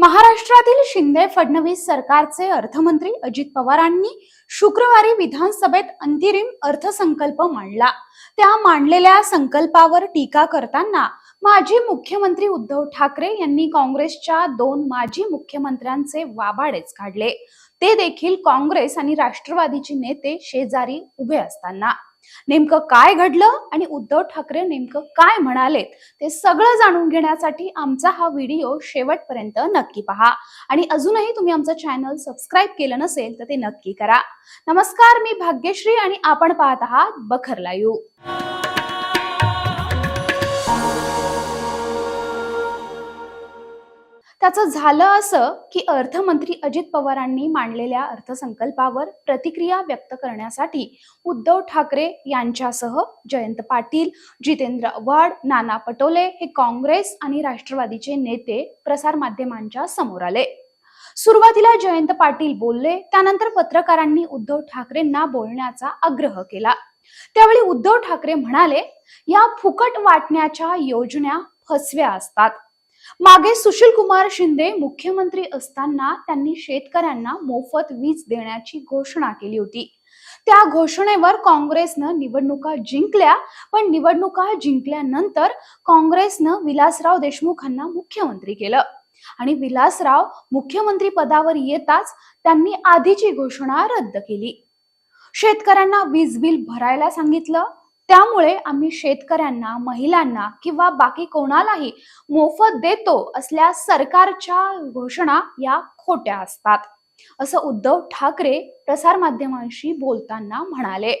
महाराष्ट्रातील शिंदे फडणवीस सरकारचे अर्थमंत्री अजित पवारांनी शुक्रवारी विधानसभेत अंतिरिम अर्थसंकल्प मांडला. त्या मांडलेल्या संकल्पावर टीका करताना माजी मुख्यमंत्री उद्धव ठाकरे यांनी काँग्रेसच्या दोन माजी मुख्यमंत्र्यांचे वाबाडेच काढले. ते देखील काँग्रेस आणि राष्ट्रवादीचे नेते शेजारी उभे असताना. नेमकं काय घडलं आणि उद्धव ठाकरे नेमकं काय म्हणालेत ते सगळं जाणून घेण्यासाठी आमचा हा व्हिडिओ शेवटपर्यंत नक्की पहा. आणि अजूनही तुम्ही आमचं चॅनल सबस्क्राईब केलं नसेल तर ते नक्की करा. नमस्कार मी भाग्यश्री आणि आपण पाहत आहात बखरला यू त्याचं झालं असं की अर्थमंत्री अजित पवारांनी मांडलेल्या अर्थसंकल्पावर प्रतिक्रिया व्यक्त करण्यासाठी उद्धव ठाकरे यांच्यासह जयंत पाटील जितेंद्र आव्हाड नाना पटोले हे काँग्रेस आणि राष्ट्रवादीचे नेते प्रसार माध्यमांच्या समोर आले. सुरुवातीला जयंत पाटील बोलले त्यानंतर पत्रकारांनी उद्धव ठाकरेंना बोलण्याचा आग्रह केला. त्यावेळी उद्धव ठाकरे म्हणाले या फुकट वाटण्याच्या योजना फसव्या असतात. मागे सुशील कुमार शिंदे मुख्यमंत्री असताना त्यांनी शेतकऱ्यांना मोफत वीज देण्याची घोषणा केली होती. त्या घोषणेवर काँग्रेसनं निवडणुका जिंकल्या पण निवडणुका जिंकल्यानंतर काँग्रेसनं विलासराव देशमुखांना मुख्यमंत्री केलं. आणि विलासराव मुख्यमंत्री पदावर येताच त्यांनी आधीची घोषणा रद्द केली. शेतकऱ्यांना वीज बिल भरायला सांगितलं त्यामुळे आम्ही शेतकऱ्यांना महिलांना किंवा बाकी कोणालाही मोफत देतो असल्या सरकारच्या घोषणा या खोट्या असतात. असं उद्धव ठाकरे प्रसारमाध्यमांशी बोलताना म्हणाले.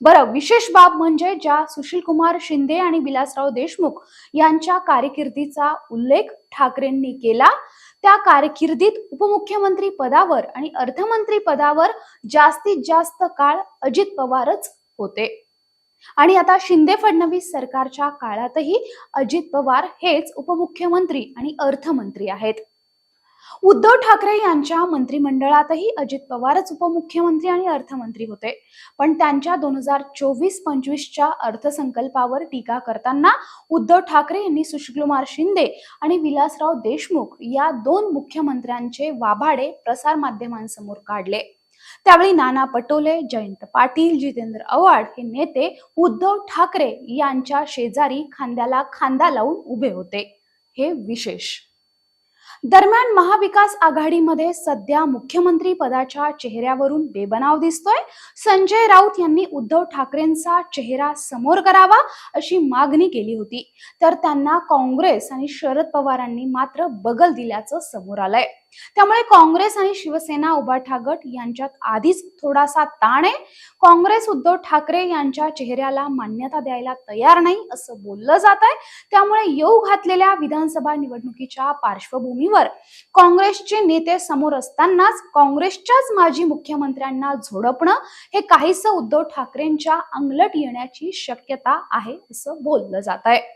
बरं विशेष बाब म्हणजे ज्या सुशील कुमार शिंदे आणि विलासराव देशमुख यांच्या कारकिर्दीचा उल्लेख ठाकरेंनी केला त्या कारकिर्दीत उपमुख्यमंत्री पदावर आणि अर्थमंत्री पदावर जास्तीत जास्त काळ अजित पवारच होते. आणि आता शिंदे फडणवीस सरकारच्या काळातही अजित पवार हेच उपमुख्यमंत्री आणि अर्थमंत्री आहेत. उद्धव ठाकरे यांच्या मंत्रिमंडळातही अजित पवारच उपमुख्यमंत्री आणि अर्थमंत्री होते. पण त्यांच्या दोन हजार चोवीस पंचवीसच्या अर्थसंकल्पावर टीका करताना उद्धव ठाकरे यांनी सुशीलकुमार शिंदे आणि विलासराव देशमुख या दोन मुख्यमंत्र्यांचे वाभाडे प्रसारमाध्यमांसमोर काढले. त्यावेळी नाना पटोले जयंत पाटील जितेंद्र आव्हाड हे नेते उद्धव ठाकरे यांच्या शेजारी खांद्याला खांदा लावून उभे होते. हे विशेष. दरम्यान महाविकास आघाडीमध्ये सध्या मुख्यमंत्री पदाच्या चेहऱ्यावरून बेबनाव दिसतोय. संजय राऊत यांनी उद्धव ठाकरेंचा चेहरा समोर करावा अशी मागणी केली होती. तर त्यांना काँग्रेस आणि शरद पवारांनी मात्र बगल दिल्याचं समोर आलंय. त्यामुळे काँग्रेस आणि शिवसेना उभा ठागट यांच्यात आधीच थोडासा ताण आहे. काँग्रेस उद्धव ठाकरे यांच्या चेहऱ्याला मान्यता द्यायला तयार नाही असं बोललं जात आहे. त्यामुळे येऊ घातलेल्या विधानसभा निवडणुकीच्या पार्श्वभूमीवर काँग्रेसचे नेते समोर असतानाच काँग्रेसच्याच माजी मुख्यमंत्र्यांना झोडपणं हे काहीसं उद्धव ठाकरेंच्या अंगलट येण्याची शक्यता आहे असं बोललं जात आहे.